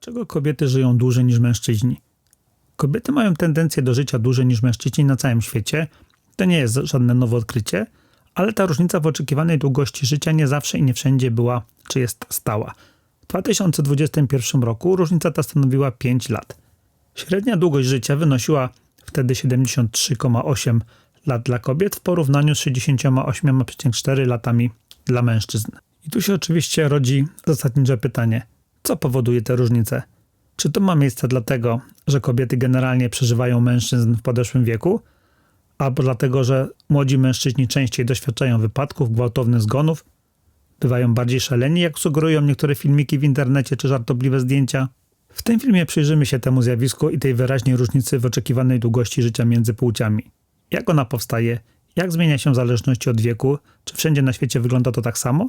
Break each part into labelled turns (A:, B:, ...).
A: Dlaczego kobiety żyją dłużej niż mężczyźni? Kobiety mają tendencję do życia dłużej niż mężczyźni na całym świecie. To nie jest żadne nowe odkrycie, ale ta różnica w oczekiwanej długości życia nie zawsze i nie wszędzie była czy jest stała. W 2021 roku różnica ta stanowiła 5 lat. Średnia długość życia wynosiła wtedy 73,8 lat dla kobiet w porównaniu z 68,4 latami dla mężczyzn. I tu się oczywiście rodzi zasadnicze pytanie: co powoduje te różnice? Czy to ma miejsce dlatego, że kobiety generalnie przeżywają mężczyzn w podeszłym wieku, albo dlatego, że młodzi mężczyźni częściej doświadczają wypadków, gwałtownych zgonów, bywają bardziej szaleni, jak sugerują niektóre filmiki w internecie czy żartobliwe zdjęcia? W tym filmie przyjrzymy się temu zjawisku i tej wyraźnej różnicy w oczekiwanej długości życia między płciami. Jak ona powstaje? Jak zmienia się w zależności od wieku? Czy wszędzie na świecie wygląda to tak samo?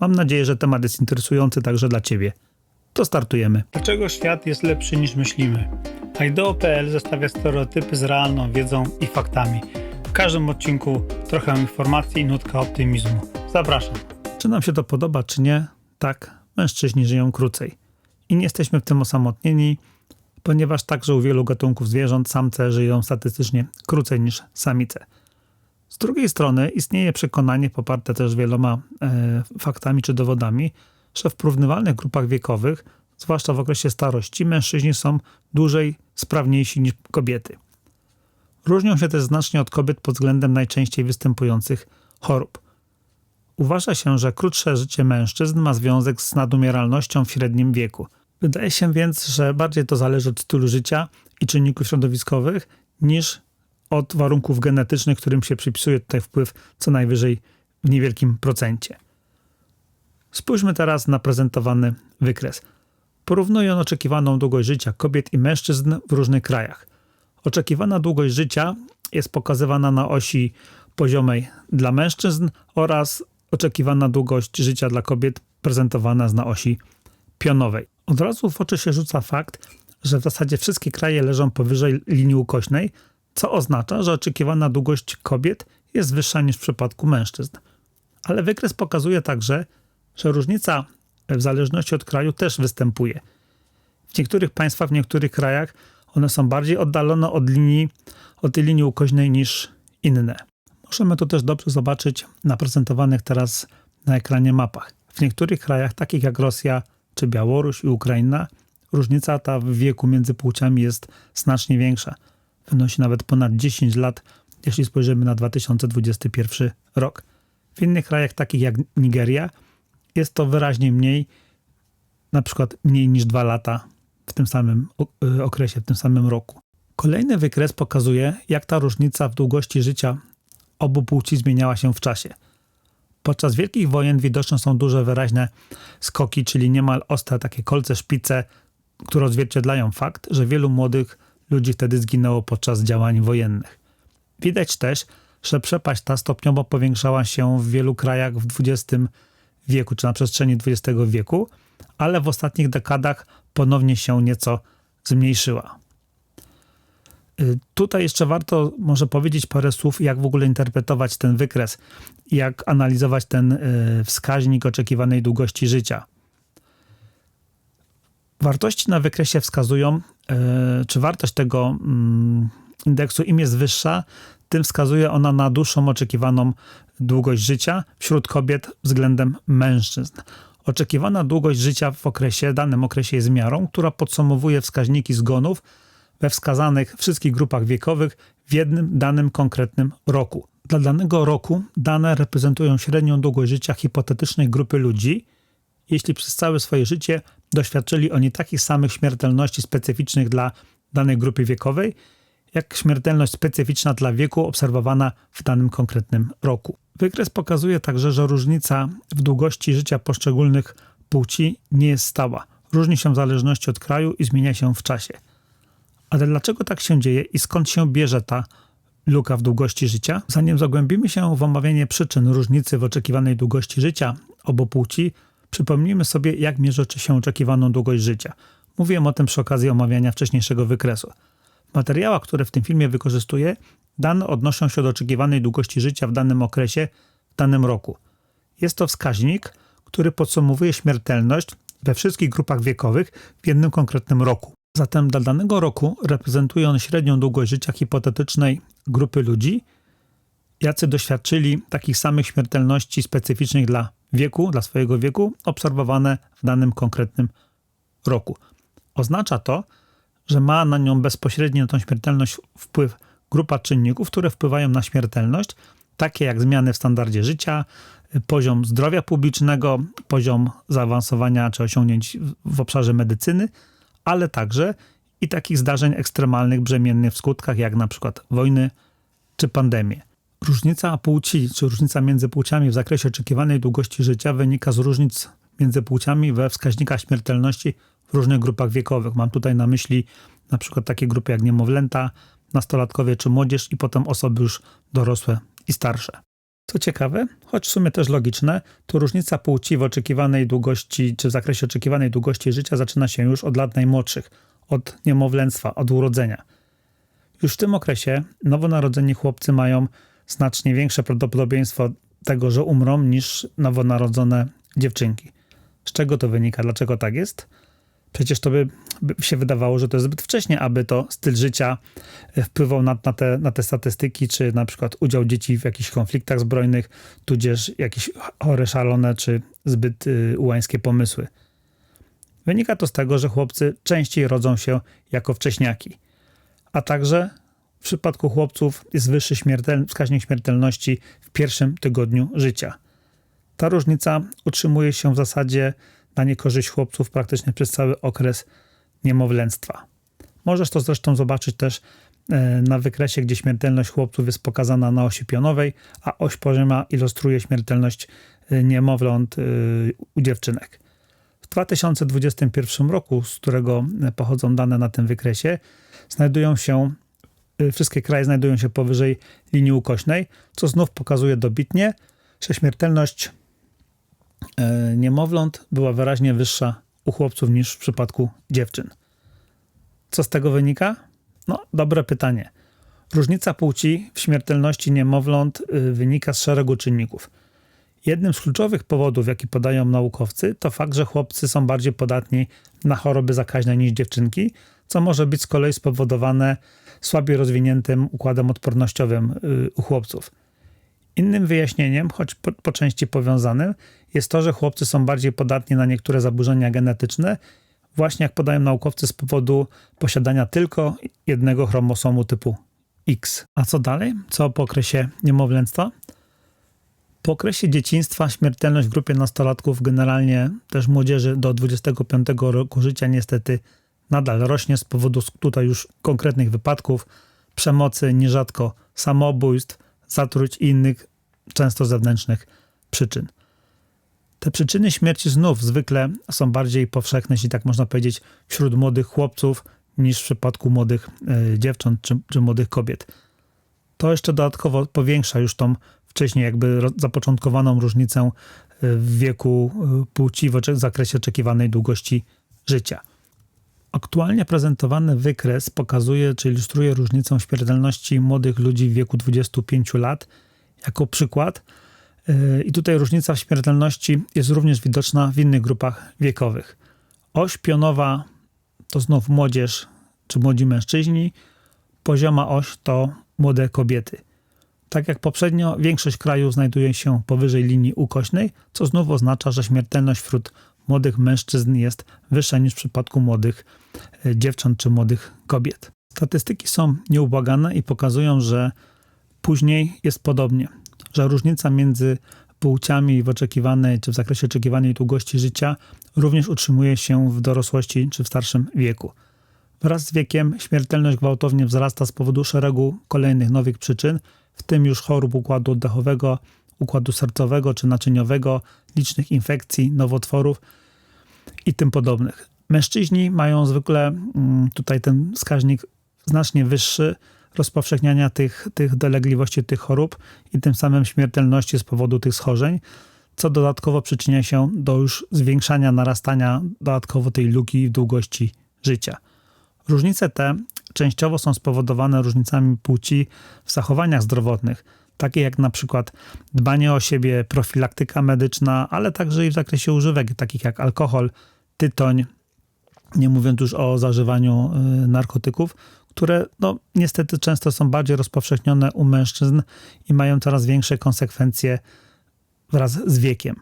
A: Mam nadzieję, że temat jest interesujący także dla Ciebie. To startujemy. Dlaczego świat jest lepszy niż myślimy? Ideo.pl zestawia stereotypy z realną wiedzą i faktami. W każdym odcinku trochę informacji i nutka optymizmu. Zapraszam. Czy nam się to podoba, czy nie? Tak, mężczyźni żyją krócej. I nie jesteśmy w tym osamotnieni, ponieważ także u wielu gatunków zwierząt samce żyją statystycznie krócej niż samice. Z drugiej strony istnieje przekonanie, poparte też wieloma e, faktami czy dowodami, że w porównywalnych grupach wiekowych, zwłaszcza w okresie starości, mężczyźni są dłużej sprawniejsi niż kobiety. Różnią się też znacznie od kobiet pod względem najczęściej występujących chorób. Uważa się, że krótsze życie mężczyzn ma związek z nadumieralnością w średnim wieku. Wydaje się więc, że bardziej to zależy od stylu życia i czynników środowiskowych niż od warunków genetycznych, którym się przypisuje tutaj wpływ co najwyżej w niewielkim procencie. Spójrzmy teraz na prezentowany wykres. Porównuje on oczekiwaną długość życia kobiet i mężczyzn w różnych krajach. Oczekiwana długość życia jest pokazywana na osi poziomej dla mężczyzn oraz oczekiwana długość życia dla kobiet prezentowana na osi pionowej. Od razu w oczy się rzuca fakt, że w zasadzie wszystkie kraje leżą powyżej linii ukośnej, co oznacza, że oczekiwana długość kobiet jest wyższa niż w przypadku mężczyzn. Ale wykres pokazuje także, że różnica w zależności od kraju też występuje. W niektórych państwach, w niektórych krajach one są bardziej oddalone od linii, od tej linii ukośnej niż inne. Możemy to też dobrze zobaczyć na prezentowanych teraz na ekranie mapach. W niektórych krajach, takich jak Rosja czy Białoruś i Ukraina, różnica ta w wieku między płciami jest znacznie większa. Wynosi nawet ponad 10 lat, jeśli spojrzymy na 2021 rok. W innych krajach, takich jak Nigeria, jest to wyraźnie mniej, na przykład mniej niż 2 lata w tym samym y, okresie, w tym samym roku. Kolejny wykres pokazuje, jak ta różnica w długości życia obu płci zmieniała się w czasie. Podczas wielkich wojen widoczne są duże, wyraźne skoki, czyli niemal ostre takie kolce, szpice, które odzwierciedlają fakt, że wielu młodych ludzi wtedy zginęło podczas działań wojennych. Widać też, że przepaść ta stopniowo powiększała się w wielu krajach w XX wieku, czy na przestrzeni XX wieku, ale w ostatnich dekadach ponownie się nieco zmniejszyła. Y, tutaj jeszcze warto może powiedzieć parę słów, jak w ogóle interpretować ten wykres, jak analizować ten y, wskaźnik oczekiwanej długości życia. Wartości na wykresie wskazują, y, czy wartość tego mm, indeksu im jest wyższa, tym wskazuje ona na dłuższą oczekiwaną długość życia wśród kobiet względem mężczyzn. Oczekiwana długość życia w okresie, danym okresie jest miarą, która podsumowuje wskaźniki zgonów we wskazanych wszystkich grupach wiekowych w jednym danym konkretnym roku. Dla danego roku dane reprezentują średnią długość życia hipotetycznej grupy ludzi, jeśli przez całe swoje życie doświadczyli oni takich samych śmiertelności specyficznych dla danej grupy wiekowej, jak śmiertelność specyficzna dla wieku obserwowana w danym konkretnym roku. Wykres pokazuje także, że różnica w długości życia poszczególnych płci nie jest stała. Różni się w zależności od kraju i zmienia się w czasie. Ale dlaczego tak się dzieje i skąd się bierze ta luka w długości życia? Zanim zagłębimy się w omawianie przyczyn różnicy w oczekiwanej długości życia obu płci, przypomnijmy sobie, jak mierzy się oczekiwaną długość życia. Mówiłem o tym przy okazji omawiania wcześniejszego wykresu. Materiałach, które w tym filmie wykorzystuję, dane odnoszą się do oczekiwanej długości życia w danym okresie, w danym roku. Jest to wskaźnik, który podsumowuje śmiertelność we wszystkich grupach wiekowych w jednym konkretnym roku. Zatem dla danego roku reprezentuje on średnią długość życia hipotetycznej grupy ludzi, jacy doświadczyli takich samych śmiertelności specyficznych dla wieku, dla swojego wieku, obserwowane w danym konkretnym roku. Oznacza to, że ma na nią bezpośrednio na tą śmiertelność wpływ grupa czynników, które wpływają na śmiertelność, takie jak zmiany w standardzie życia, poziom zdrowia publicznego, poziom zaawansowania czy osiągnięć w obszarze medycyny, ale także i takich zdarzeń ekstremalnych, brzemiennych w skutkach, jak na przykład wojny czy pandemie. Różnica płci, czy różnica między płciami w zakresie oczekiwanej długości życia wynika z różnic między płciami we wskaźnikach śmiertelności w różnych grupach wiekowych. Mam tutaj na myśli na przykład takie grupy jak niemowlęta, nastolatkowie czy młodzież i potem osoby już dorosłe i starsze. Co ciekawe, choć w sumie też logiczne, to różnica płci w oczekiwanej długości, czy w zakresie oczekiwanej długości życia zaczyna się już od lat najmłodszych, od niemowlęctwa, od urodzenia. Już w tym okresie nowonarodzeni chłopcy mają znacznie większe prawdopodobieństwo tego, że umrą, niż nowonarodzone dziewczynki. Z czego to wynika? Dlaczego tak jest? Przecież to by, się wydawało, że to jest zbyt wcześnie, aby to styl życia e, wpływał na, na, te, na te statystyki, czy na przykład udział dzieci w jakichś konfliktach zbrojnych, tudzież jakieś chore, szalone, czy zbyt y, ułańskie pomysły. Wynika to z tego, że chłopcy częściej rodzą się jako wcześniaki, a także w przypadku chłopców jest wyższy śmiertel, wskaźnik śmiertelności w pierwszym tygodniu życia. Ta różnica utrzymuje się w zasadzie na niekorzyść chłopców praktycznie przez cały okres niemowlęctwa. Możesz to zresztą zobaczyć też e, na wykresie, gdzie śmiertelność chłopców jest pokazana na osi pionowej, a oś pozioma ilustruje śmiertelność e, niemowląt e, u dziewczynek. W 2021 roku, z którego pochodzą dane na tym wykresie, znajdują się wszystkie kraje znajdują się powyżej linii ukośnej, co znów pokazuje dobitnie, że śmiertelność niemowląt była wyraźnie wyższa u chłopców niż w przypadku dziewczyn. Co z tego wynika? No, dobre pytanie. Różnica płci w śmiertelności niemowląt y, wynika z szeregu czynników. Jednym z kluczowych powodów, jaki podają naukowcy, to fakt, że chłopcy są bardziej podatni na choroby zakaźne niż dziewczynki, co może być z kolei spowodowane słabiej rozwiniętym układem odpornościowym y, u chłopców. Innym wyjaśnieniem, choć po, po, części powiązanym, jest to, że chłopcy są bardziej podatni na niektóre zaburzenia genetyczne, właśnie jak podają naukowcy z powodu posiadania tylko jednego chromosomu typu X. A co dalej? Co po okresie niemowlęctwa? Po okresie dzieciństwa śmiertelność w grupie nastolatków, generalnie też młodzieży do 25 roku życia niestety nadal rośnie z powodu tutaj już konkretnych wypadków, przemocy, nierzadko samobójstw, zatruć i innych, często zewnętrznych przyczyn. Te przyczyny śmierci znów zwykle są bardziej powszechne, jeśli tak można powiedzieć, wśród młodych chłopców niż w przypadku młodych y, dziewcząt czy, czy młodych kobiet. To jeszcze dodatkowo powiększa już tą wcześniej jakby zapoczątkowaną różnicę e, w wieku e, płci w zakresie oczekiwanej długości życia. Aktualnie prezentowany wykres pokazuje czy ilustruje różnicę śmiertelności młodych ludzi w wieku 25 lat jako przykład. Yy, I tutaj różnica w śmiertelności jest również widoczna w innych grupach wiekowych. Oś pionowa to znów młodzież czy młodzi mężczyźni, pozioma oś to młode kobiety. Tak jak poprzednio, większość krajów znajduje się powyżej linii ukośnej, co znów oznacza, że śmiertelność wśród młodych mężczyzn jest wyższa niż w przypadku młodych e, dziewcząt czy młodych kobiet. Statystyki są nieubłagane i pokazują, że później jest podobnie, że różnica między płciami w oczekiwanej czy w zakresie oczekiwanej długości życia również utrzymuje się w dorosłości czy w starszym wieku. Wraz z wiekiem śmiertelność gwałtownie wzrasta z powodu szeregu kolejnych nowych przyczyn, w tym już chorób układu oddechowego, układu sercowego czy naczyniowego, licznych infekcji, nowotworów i tym podobnych. Mężczyźni mają zwykle mm, tutaj ten wskaźnik znacznie wyższy rozpowszechniania tych, tych dolegliwości, tych chorób i tym samym śmiertelności z powodu tych schorzeń, co dodatkowo przyczynia się do już zwiększania, narastania dodatkowo tej luki w długości życia. Różnice te częściowo są spowodowane różnicami płci w zachowaniach zdrowotnych, takie jak na przykład dbanie o siebie, profilaktyka medyczna, ale także i w zakresie używek, takich jak alkohol tytoń, nie mówiąc już o zażywaniu y, narkotyków, które no, niestety często są bardziej rozpowszechnione u mężczyzn i mają coraz większe konsekwencje wraz z wiekiem.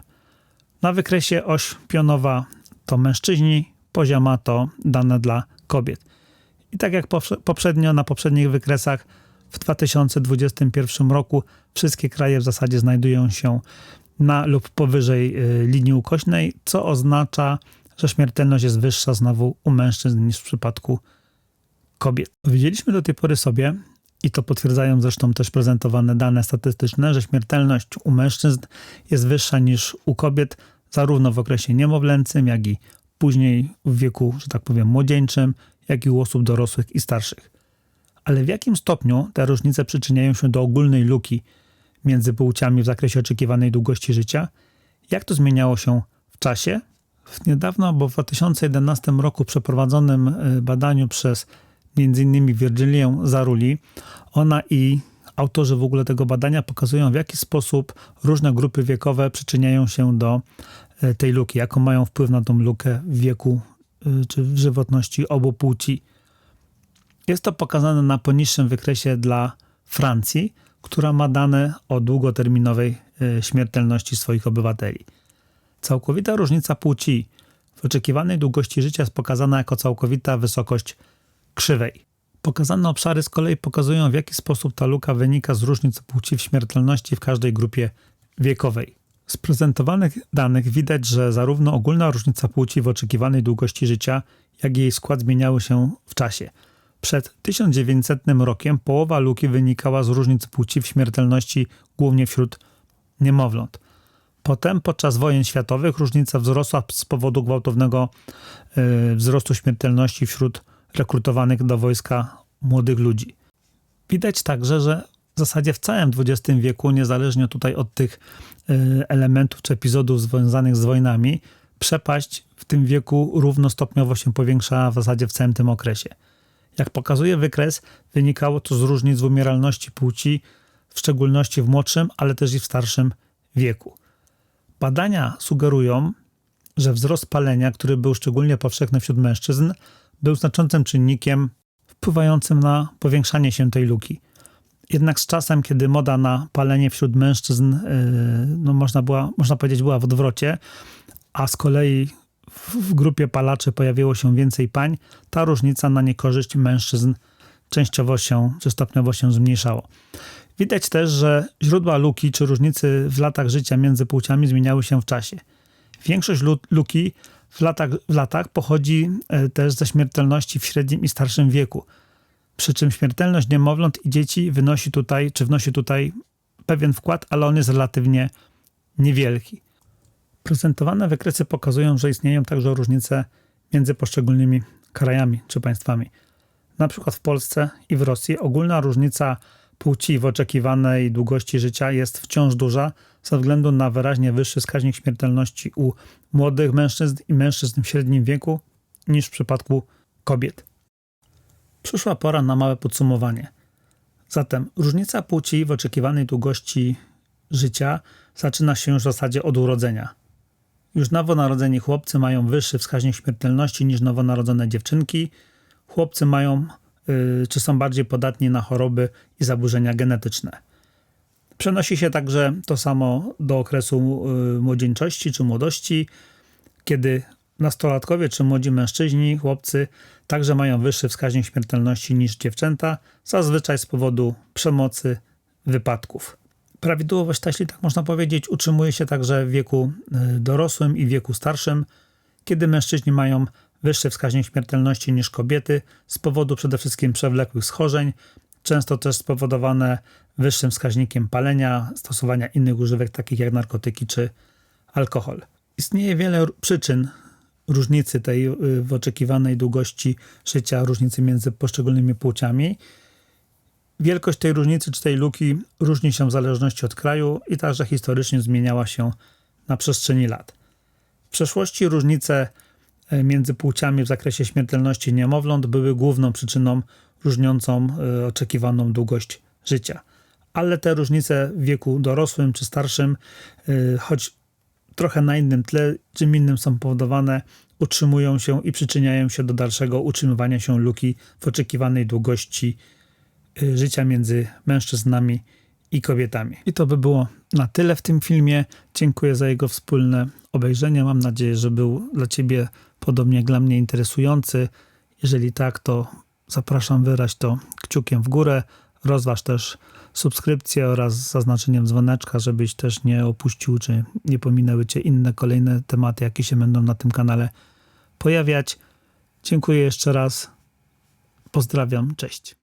A: Na wykresie oś pionowa to mężczyźni, pozioma to dane dla kobiet. I tak jak poprzednio na poprzednich wykresach, w 2021 roku wszystkie kraje w zasadzie znajdują się na lub powyżej y, linii ukośnej, co oznacza, że śmiertelność jest wyższa znowu u mężczyzn niż w przypadku kobiet. Powiedzieliśmy do tej pory sobie, i to potwierdzają zresztą też prezentowane dane statystyczne, że śmiertelność u mężczyzn jest wyższa niż u kobiet, zarówno w okresie niemowlęcym, jak i później w wieku, że tak powiem, młodzieńczym, jak i u osób dorosłych i starszych. Ale w jakim stopniu te różnice przyczyniają się do ogólnej luki między płciami w zakresie oczekiwanej długości życia? Jak to zmieniało się w czasie? W niedawno, bo w 2011 roku przeprowadzonym y, badaniu przez m.in. Virgilię Zaruli, ona i autorzy w ogóle tego badania pokazują, w jaki sposób różne grupy wiekowe przyczyniają się do y, tej luki, jaką mają wpływ na tą lukę w wieku y, czy w żywotności obu płci. Jest to pokazane na poniższym wykresie dla Francji, która ma dane o długoterminowej e, śmiertelności swoich obywateli. Całkowita różnica płci w oczekiwanej długości życia jest pokazana jako całkowita wysokość krzywej. Pokazane obszary z kolei pokazują, w jaki sposób ta luka wynika z różnic płci w śmiertelności w każdej grupie wiekowej. Z prezentowanych danych widać, że zarówno ogólna różnica płci w oczekiwanej długości życia, jak i jej skład zmieniały się w czasie – przed 1900 rokiem połowa luki wynikała z różnic płci w śmiertelności głównie wśród niemowląt. Potem podczas wojen światowych różnica wzrosła z powodu gwałtownego y, wzrostu śmiertelności wśród rekrutowanych do wojska młodych ludzi. Widać także, że w zasadzie w całym XX wieku, niezależnie tutaj od tych y, elementów czy epizodów związanych z wojnami, przepaść w tym wieku równostopniowo się powiększała w zasadzie w całym tym okresie. Jak pokazuje wykres, wynikało to z różnic w umieralności płci, w szczególności w młodszym, ale też i w starszym wieku. Badania sugerują, że wzrost palenia, który był szczególnie powszechny wśród mężczyzn, był znaczącym czynnikiem wpływającym na powiększanie się tej luki. Jednak z czasem, kiedy moda na palenie wśród mężczyzn, yy, no można, była, można powiedzieć, była w odwrocie, a z kolei w grupie palaczy pojawiło się więcej pań, ta różnica na niekorzyść mężczyzn częściowo się czy stopniowo się zmniejszało. Widać też, że źródła luki czy różnicy w latach życia między płciami zmieniały się w czasie. Większość luki w latach, w latach pochodzi e, też ze śmiertelności w średnim i starszym wieku. Przy czym śmiertelność niemowląt i dzieci wynosi tutaj, czy wnosi tutaj pewien wkład, ale on jest relatywnie niewielki. Prezentowane wykresy pokazują, że istnieją także różnice między poszczególnymi krajami czy państwami. Na przykład w Polsce i w Rosji ogólna różnica płci w oczekiwanej długości życia jest wciąż duża ze względu na wyraźnie wyższy wskaźnik śmiertelności u młodych mężczyzn i mężczyzn w średnim wieku niż w przypadku kobiet. Przyszła pora na małe podsumowanie. Zatem różnica płci w oczekiwanej długości życia zaczyna się już w zasadzie od urodzenia. Już nowonarodzeni chłopcy mają wyższy wskaźnik śmiertelności niż nowonarodzone dziewczynki. Chłopcy mają yy, czy są bardziej podatni na choroby i zaburzenia genetyczne. Przenosi się także to samo do okresu yy, młodzieńczości czy młodości, kiedy nastolatkowie czy młodzi mężczyźni, chłopcy także mają wyższy wskaźnik śmiertelności niż dziewczęta, zazwyczaj z powodu przemocy, wypadków. Prawidłowość ta, jeśli tak można powiedzieć, utrzymuje się także w wieku y, dorosłym i wieku starszym, kiedy mężczyźni mają wyższy wskaźnik śmiertelności niż kobiety z powodu przede wszystkim przewlekłych schorzeń, często też spowodowane wyższym wskaźnikiem palenia, stosowania innych używek takich jak narkotyki czy alkohol. Istnieje wiele przyczyn różnicy tej y, w oczekiwanej długości życia, różnicy między poszczególnymi płciami. Wielkość tej różnicy czy tej luki różni się w zależności od kraju i także historycznie zmieniała się na przestrzeni lat. W przeszłości różnice e, między płciami w zakresie śmiertelności niemowląt były główną przyczyną różniącą e, oczekiwaną długość życia. Ale te różnice w wieku dorosłym czy starszym, e, choć trochę na innym tle, czym innym są powodowane, utrzymują się i przyczyniają się do dalszego utrzymywania się luki w oczekiwanej długości życia między mężczyznami i kobietami. I to by było na tyle w tym filmie. Dziękuję za jego wspólne obejrzenie. Mam nadzieję, że był dla Ciebie podobnie jak dla mnie interesujący. Jeżeli tak, to zapraszam wyraź to kciukiem w górę. Rozważ też subskrypcję oraz zaznaczeniem dzwoneczka, żebyś też nie opuścił, czy nie pominęły Cię inne kolejne tematy, jakie się będą na tym kanale pojawiać. Dziękuję jeszcze raz. Pozdrawiam. Cześć.